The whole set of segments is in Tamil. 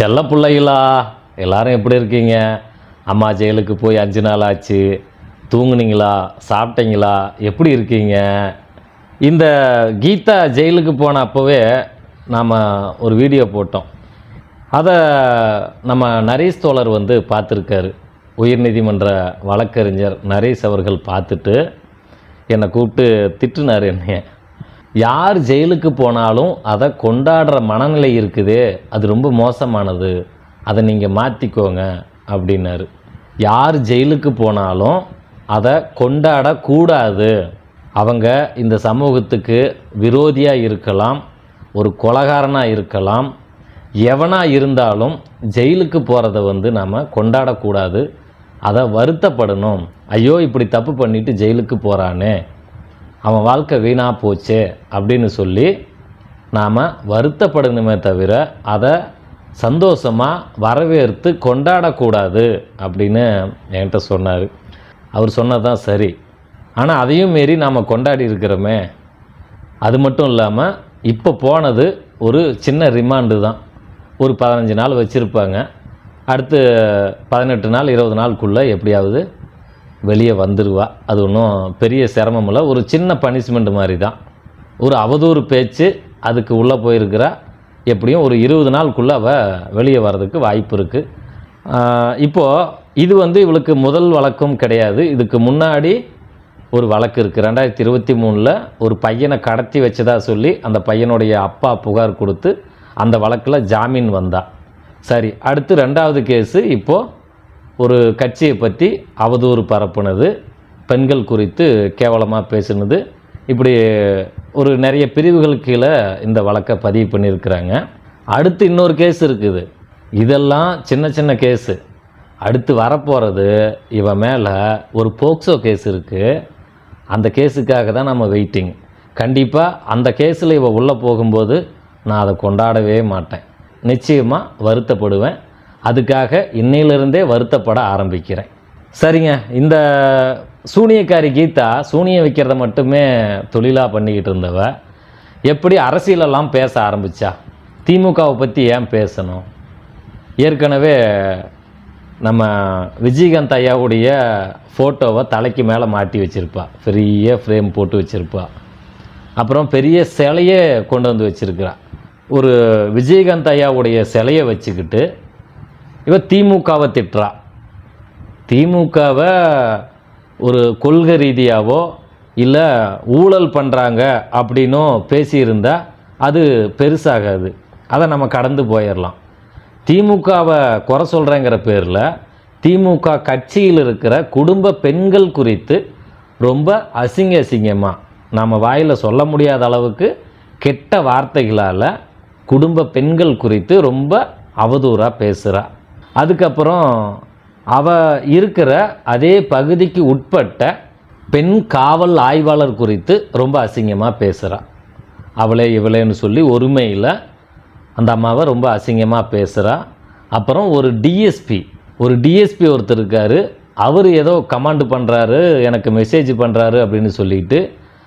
செல்ல பிள்ளைகளா? எல்லாரும் எப்படி இருக்கீங்க? அம்மா ஜெயிலுக்கு போய் அஞ்சு நாள் ஆச்சு. தூங்குனீங்களா? சாப்பிட்டீங்களா? எப்படி இருக்கீங்க? இந்த கீதா ஜெயிலுக்கு போன அப்போவே நாம் ஒரு வீடியோ போட்டோம். அதை நம்ம நரேஷ் தோழர் வந்து பார்த்துருக்காரு. உயர்நீதிமன்ற வழக்கறிஞர் நரேஷ் அவர்கள் பார்த்துட்டு என்னை கூப்பிட்டு திட்டுனார் என்னைய. யார் ஜெயிலுக்கு போனாலும் அதை கொண்டாடுற மனநிலை இருக்குது. அது ரொம்ப மோசமானது. அதை நீங்கள் மாற்றிக்கோங்க அப்படின்னாரு. யார் ஜெயிலுக்கு போனாலும் அதை கொண்டாடக்கூடாது. அவங்க இந்த சமூகத்துக்கு விரோதியாக இருக்கலாம் ஒரு கொலகாரனாக இருக்கலாம் எவனாக இருந்தாலும் ஜெயிலுக்கு போகிறத வந்து நாம் கொண்டாடக்கூடாது. அதை வருத்தப்படணும். ஐயோ இப்படி தப்பு பண்ணிட்டு ஜெயிலுக்கு போகிறானே அவன் வாழ்க்கை வீணாக போச்சே அப்படின்னு சொல்லி நாம் வருத்தப்படணுமே தவிர அதை சந்தோஷமாக வரவேற்று கொண்டாடக்கூடாது அப்படின்னு என்கிட்ட சொன்னார். அவர் சொன்னது தான் சரி. ஆனால் அதையும் மீறி நாம் கொண்டாடி இருக்கிறோமே. அது மட்டும் இல்லாமல் இப்போ போனது ஒரு சின்ன ரிமாண்டு தான். ஒரு பதினஞ்சு நாள் வச்சுருப்பாங்க. அடுத்து பதினெட்டு நாள் இருபது நாளுக்குள்ளே எப்படியாவது வெளியே வந்துடுவா அது ஒன்றும் பெரிய சிரமம் இல்லை. ஒரு சின்ன பனிஷ்மெண்ட் மாதிரி தான் ஒரு அவதூறு பேச்சு அதுக்கு உள்ளே போயிருக்கிறா. எப்படியும் ஒரு இருபது நாளுக்குள்ளே அவள் வெளியே வர்றதுக்கு வாய்ப்பு இருக்குது இப்போது இது வந்து இவளுக்கு முதல் வழக்கும் கிடையாது. இதுக்கு முன்னாடி ஒரு வழக்கு இருக்குது ரெண்டாயிரத்தி இருபத்தி மூணில் ஒரு பையனை கடத்தி வச்சதா சொல்லி அந்த பையனுடைய அப்பா புகார் கொடுத்து அந்த வழக்கில் ஜாமீன் வந்தா. சரி அடுத்து ரெண்டாவது கேஸு இப்போது ஒரு கட்சியை பற்றி அவதூறு பரப்புனது பெண்கள் குறித்து கேவலமாக பேசினது. இப்படி ஒரு நிறைய பிரிவுகள் கீழே இந்த வழக்கை பதிவு பண்ணியிருக்கிறாங்க. அடுத்து இன்னொரு கேஸ் இருக்குது. இதெல்லாம் சின்ன சின்ன கேஸு. அடுத்து வரப்போகிறது இவன் மேலே ஒரு போக்சோ கேஸ் இருக்குது அந்த கேஸுக்காக தான் நம்ம வெயிட்டிங். கண்டிப்பாக அந்த கேஸில் இவள் உள்ளே போகும்போது நான் அதை கொண்டாடவே மாட்டேன். நிச்சயமாக வருத்தப்படுவேன். அதுக்காக இன்னையிலிருந்தே வருத்தப்பட ஆரம்பிக்கிறேன். சரிங்க இந்த சூனியக்காரி கீதா சூனியம் வைக்கிறத மட்டுமே தொழிலாக பண்ணிக்கிட்டு இருந்தவ எப்படி அரசியலெல்லாம் பேச ஆரம்பிச்சா? திமுகவை பற்றி ஏன் பேசணும்? ஏற்கனவே நம்ம விஜயகாந்த் ஐயாவுடைய ஃபோட்டோவை தலைக்கு மேலே மாட்டி வச்சுருப்பா. பெரிய ஃப்ரேம் போட்டு வச்சுருப்பா. அப்புறம் பெரிய சிலையே கொண்டு வந்து வச்சுருக்கிறா. ஒரு விஜயகாந்த் ஐயாவுடைய சிலையை வச்சுக்கிட்டு இவ திமுகவை திட்டுறா. திமுகவை ஒரு கொள்கை ரீதியாவோ இல்லை ஊழல் பண்ணுறாங்க அப்படின்னும் பேசியிருந்தா அது பெருசாகாது. அதை நம்ம கடந்து போயிடலாம் திமுகவை குறை சொல்கிறேங்கிற பேரில் திமுக கட்சியில் இருக்கிற குடும்ப பெண்கள் குறித்து ரொம்ப அசிங்க அசிங்கமாக நம்ம வாயில் சொல்ல முடியாத அளவுக்கு கெட்ட வார்த்தைகளால் குடும்ப பெண்கள் குறித்து ரொம்ப அவதூறாக பேசுகிறா அதுக்கப்புறம் அவ இருக்கிற அதே பகுதிக்கு உட்பட்ட பெண் காவல் ஆய்வாளர் குறித்து ரொம்ப அசிங்கமாக பேசுகிறாள் அவளே இவளேன்னு சொல்லி ஒருமையில் அந்த அம்மாவை ரொம்ப அசிங்கமாக பேசுகிறா அப்புறம் ஒரு டிஎஸ்பி ஒரு டிஎஸ்பி ஒருத்தர் இருக்கார். அவர் ஏதோ கமாண்டு பண்ணுறாரு எனக்கு மெசேஜ் பண்ணுறாரு அப்படின்னு சொல்லிட்டு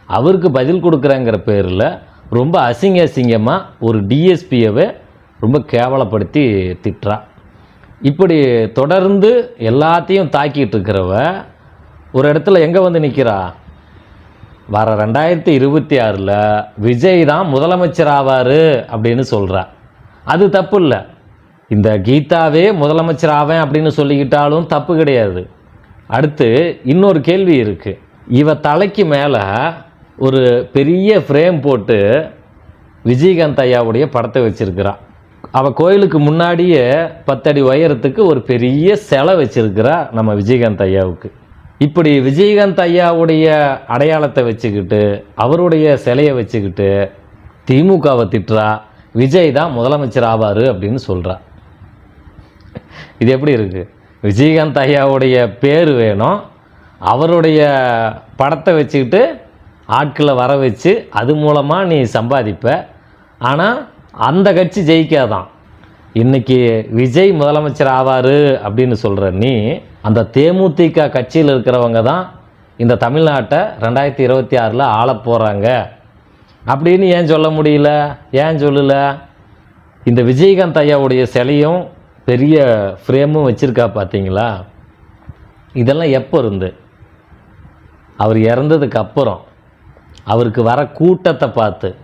அவருக்கு பதில் கொடுக்குறேங்கிற பேரில் ரொம்ப அசிங்க அசிங்கமாக ஒரு டிஎஸ்பியவே ரொம்ப கேவலப்படுத்தி திட்டுறான் இப்படி தொடர்ந்து எல்லாத்தையும் தாக்கிட்டு இருக்கிறவ ஒரு இடத்துல எங்கே வந்து நிற்கிறா வர ரெண்டாயிரத்தி இருபத்தி ஆறில் விஜய் தான் முதலமைச்சர் ஆவார் அப்படின்னு சொல்கிறா அது தப்பு இல்லை. இந்த கீதாவே முதலமைச்சர் ஆவேன் அப்படின்னு சொல்லிக்கிட்டாலும் தப்பு கிடையாது. அடுத்து இன்னொரு கேள்வி இருக்குது இவ தலைக்கு மேலே ஒரு பெரிய ஃப்ரேம் போட்டு விஜயகாந்த் ஐயாவுடைய படத்தை வச்சுருக்கிறான் அவள் கோயிலுக்கு முன்னாடியே பத்தடி உயரத்துக்கு ஒரு பெரிய சிலை வச்சிருக்கிறா நம்ம விஜயகாந்த் ஐயாவுக்கு. இப்படி விஜயகாந்த் ஐயாவுடைய அடையாளத்தை வச்சுக்கிட்டு அவருடைய சிலையை வச்சுக்கிட்டு திமுகவை திட்டுறா விஜய் தான் முதலமைச்சர் ஆவார் அப்படின்னு சொல்கிறா இது எப்படி இருக்குது விஜயகாந்த் ஐயாவுடைய பேர் வேணும். அவருடைய படத்தை வச்சுக்கிட்டு ஆட்களை வர வச்சு அது மூலமாக நீ சம்பாதிப்ப. ஆனால் அந்த கட்சி ஜெயிக்காதான். இன்னைக்கு விஜய் முதலமைச்சர் ஆவார் அப்படின்னு சொல்கிற நீ அந்த தேமுதிக கட்சியில் இருக்கிறவங்க தான் இந்த தமிழ்நாட்டை ரெண்டாயிரத்தி இருபத்தி ஆறில் ஆள போகிறாங்க அப்படின்னு ஏன் சொல்ல முடியல? ஏன் சொல்லலை? இந்த விஜயகாந்த் ஐயாவுடைய சிலையும் பெரிய ஃப்ரேமும் வச்சுருக்கா பார்த்தீங்களா இதெல்லாம் எப்போ இருந்து? அவர் இறந்ததுக்கு அப்புறம். அவருக்கு வர கூட்டத்தை பார்த்து.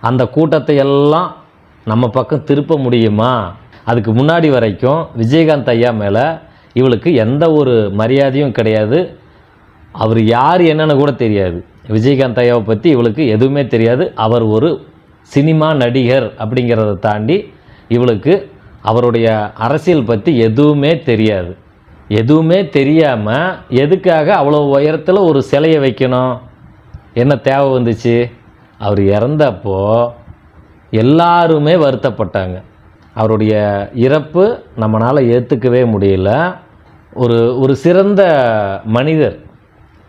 அந்த கூட்டத்தை எல்லாம் நம்ம பக்கம் திருப்ப முடியுமா? அதுக்கு முன்னாடி வரைக்கும் விஜயகாந்த் ஐயா மேலே இவளுக்கு எந்த ஒரு மரியாதையும் கிடையாது. அவர் யார் என்னன்னு கூட தெரியாது. விஜயகாந்த் ஐயாவை பற்றி இவளுக்கு எதுவுமே தெரியாது. அவர் ஒரு சினிமா நடிகர் அப்படிங்கிறத தாண்டி இவளுக்கு அவருடைய அரசியல் பற்றி எதுவுமே தெரியாது. எதுவுமே தெரியாமல் எதுக்காக அவ்வளோ உயரத்தில் ஒரு சிலையை வைக்கணும்? என்ன தேவை வந்துச்சு? அவர் இறந்தப்போ எல்லாருமே வருத்தப்பட்டாங்க. அவருடைய இறப்பு நம்மளால் ஏற்றுக்கவே முடியல. ஒரு ஒரு சிறந்த மனிதர்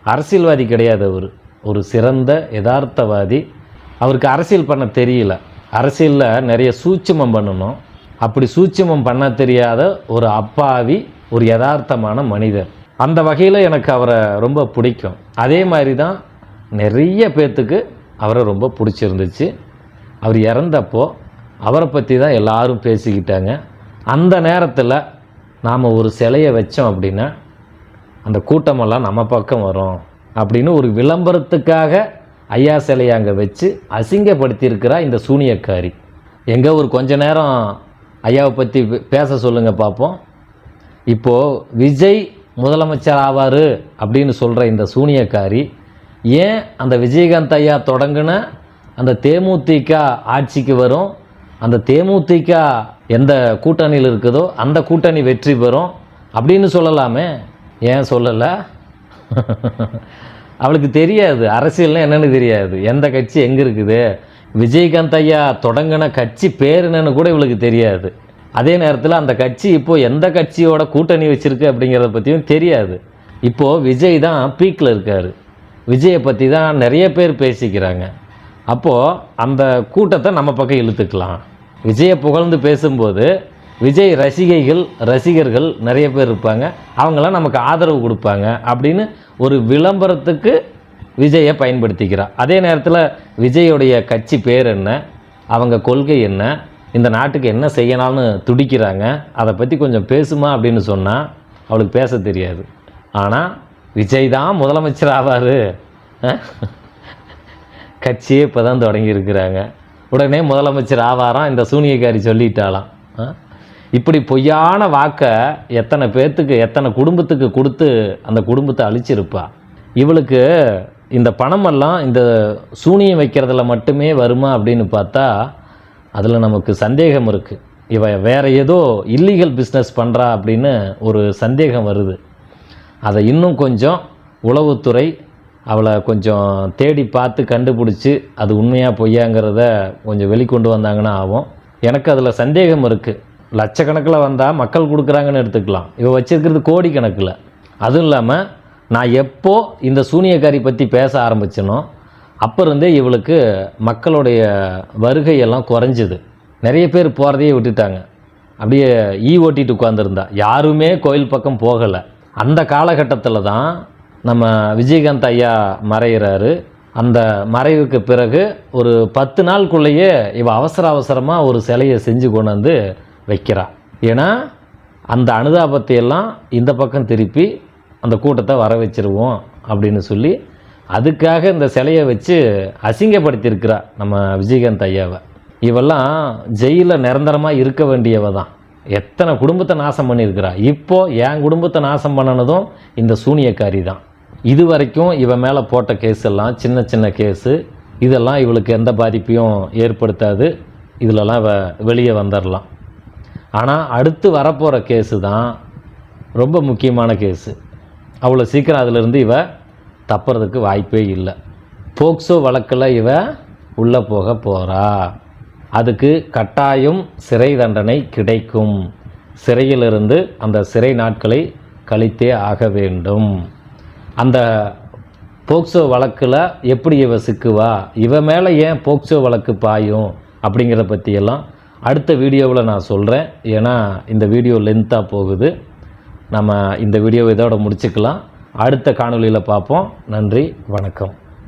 அரசியல்வாதி கிடையாது அவர். ஒரு சிறந்த யதார்த்தவாதி. அவருக்கு அரசியல் பண்ண தெரியல. அரசியலில் நிறைய சூட்சமம் பண்ணணும். அப்படி சூட்சமம் பண்ண தெரியாத ஒரு அப்பாவி ஒரு யதார்த்தமான மனிதர். அந்த வகையில் எனக்கு அவரை ரொம்ப பிடிக்கும். அதே மாதிரி தான் நிறைய பேர்த்துக்கு அவரை ரொம்ப பிடிச்சிருந்துச்சு. அவர் இறந்தப்போ அவரை பற்றி தான் எல்லாரும் பேசிக்கிட்டாங்க. அந்த நேரத்தில் நாம் ஒரு சிலையை வச்சோம் அப்படின்னா அந்த கூட்டமெல்லாம் நம்ம பக்கம் வரும் அப்படின்னு ஒரு விளம்பரத்துக்காக ஐயா சிலையை அங்கே வச்சு அசிங்கப்படுத்தியிருக்கிறா இந்த சூனியக்காரி. எங்கே ஒரு கொஞ்ச நேரம் ஐயாவை பற்றி பேச சொல்லுங்கள் பார்ப்போம் இப்போது விஜய் முதலமைச்சர் ஆவார் அப்படின்னு சொல்கிற இந்த சூனியக்காரி ஏன் அந்த விஜயகாந்த் ஐயா தொடங்கின அந்த தேமுதிக ஆட்சிக்கு வரும். அந்த தேமுதிக எந்த கூட்டணியில் இருக்குதோ அந்த கூட்டணி வெற்றி பெறும். அப்படின்னு சொல்லலாமே. ஏன் சொல்லலை? அவளுக்கு தெரியாது. அரசியல்னால் என்னென்னு தெரியாது. எந்த கட்சி எங்கே இருக்குது? விஜயகாந்த் ஐயா தொடங்கின கட்சி பேர் என்னன்னு கூட இவளுக்கு தெரியாது. அதே நேரத்தில் அந்த கட்சி இப்போது எந்த கட்சியோட கூட்டணி வச்சுருக்கு அப்படிங்கிறத பற்றியும் தெரியாது. இப்போது விஜய் தான் பீக்கில் இருக்கார். விஜயை பற்றி தான் நிறைய பேர் பேசிக்கிறாங்க. அப்போது அந்த கூட்டத்தை நம்ம பக்கம் இழுத்துக்கலாம். விஜயை புகழ்ந்து பேசும்போது விஜய் ரசிகைகள் ரசிகர்கள் நிறைய பேர் இருப்பாங்க. அவங்களாம் நமக்கு ஆதரவு கொடுப்பாங்க அப்படின்னு ஒரு விளம்பரத்துக்கு விஜயை பயன்படுத்திக்கிறார். அதே நேரத்தில் விஜயோடைய கட்சி பேர் என்ன அவங்க கொள்கை என்ன இந்த நாட்டுக்கு என்ன செய்யணும்னு துடிக்கிறாங்க அதை பற்றி கொஞ்சம் பேசுமா அப்படின்னு சொன்னால் அவளுக்கு பேச தெரியாது. ஆனால் விஜய் தான் முதலமைச்சர் ஆவார். கட்சியே இப்போ தான் தொடங்கியிருக்கிறாங்க. உடனே முதலமைச்சர் ஆவாராம் இந்த சூனியக்காரி சொல்லிட்டாலாம் இப்படி பொய்யான வாக்கை எத்தனை பேர்த்துக்கு எத்தனை குடும்பத்துக்கு கொடுத்து அந்த குடும்பத்தை அழிச்சிருப்பா? இவளுக்கு இந்த பணமெல்லாம் இந்த சூனியம் வைக்கிறதுல மட்டுமே வருமா அப்படின்னு பார்த்தா அதில் நமக்கு சந்தேகம் இருக்குது இவ வேறு ஏதோ இல்லீகல் பிஸ்னஸ் பண்ணுறா அப்படின்னு ஒரு சந்தேகம் வருது. அதை இன்னும் கொஞ்சம் உளவுத்துறை அவளை கொஞ்சம் தேடி பார்த்து கண்டுபிடிச்சி அது உண்மையாக பொய்யாங்கிறத கொஞ்சம் வெளிக்கொண்டு வந்தாங்கன்னா ஆகும். எனக்கு அதில் சந்தேகம் இருக்குது லட்சக்கணக்கில் வந்தால் மக்கள் கொடுக்குறாங்கன்னு எடுத்துக்கலாம். இவள் வச்சுருக்கிறது கோடிக்கணக்கில். அதுவும் இல்லாமல் நான் எப்போ இந்த சூனியக்காரி பற்றி பேச ஆரம்பிச்சனோ அப்போ இருந்தே இவளுக்கு மக்களுடைய வருகையெல்லாம் குறைஞ்சிது. நிறைய பேர் போகிறதையே விட்டுட்டாங்க. அப்படியே ஈ ஓட்டிட்டு உட்காந்துருந்தா யாருமே கோயில் பக்கம் போகலை. அந்த காலகட்டத்தில் தான் நம்ம விஜயகாந்த் ஐயா மறைகிறாரு அந்த மறைவுக்கு பிறகு ஒரு பத்து நாளுக்குள்ளேயே இவ அவசர அவசரமாக ஒரு சிலையை செஞ்சு கொண்டு வந்து வைக்கிறா. ஏன்னா அந்த அனுதாபத்தை எல்லாம் இந்த பக்கம் திருப்பி அந்த கூட்டத்தை வர வச்சிருவோம் அப்படின்னு சொல்லி அதுக்காக இந்த சிலையை வச்சு அசிங்கப்படுத்தியிருக்கிறா நம்ம விஜயகாந்த் ஐயாவை. இவெல்லாம் ஜெயிலில் நிரந்தரமாக இருக்க வேண்டியவ தான். எத்தனை குடும்பத்தை நாசம் பண்ணியிருக்கிறா. இப்போது என் குடும்பத்தை நாசம் பண்ணனதும் இந்த சூனியக்காரி தான். இது வரைக்கும் இவன் மேலே போட்ட கேஸ் எல்லாம் சின்ன சின்ன கேஸு. இதெல்லாம் இவளுக்கு எந்த பாதிப்பையும் ஏற்படுத்தாது. இதிலலாம் இவ வெளியே வந்துடலாம் ஆனால் அடுத்து வரப்போகிற கேஸு தான் ரொம்ப முக்கியமான கேஸு. அவ்வளோ சீக்கிரம் அதிலிருந்து இவ தப்புறதுக்கு வாய்ப்பே இல்லை. போக்சோ வழக்கில் இவ உள்ளே போக போகிறா அதுக்கு கட்டாயம் சிறை தண்டனை கிடைக்கும். சிறையிலிருந்து அந்த சிறை நாட்களை கழித்தே ஆக வேண்டும். அந்த போக்சோ வழக்கில் எப்படி இவ சிக்குவா? இவ மேலே ஏன் போக்சோ வழக்கு பாயும்? அப்படிங்கிறத பற்றியெல்லாம் அடுத்த வீடியோவில் நான் சொல்கிறேன் ஏன்னா இந்த வீடியோ லென்த்தாக போகுது. நம்ம இந்த வீடியோ இதோட முடிச்சுக்கலாம். அடுத்த காணொளியில் பார்ப்போம். நன்றி வணக்கம்.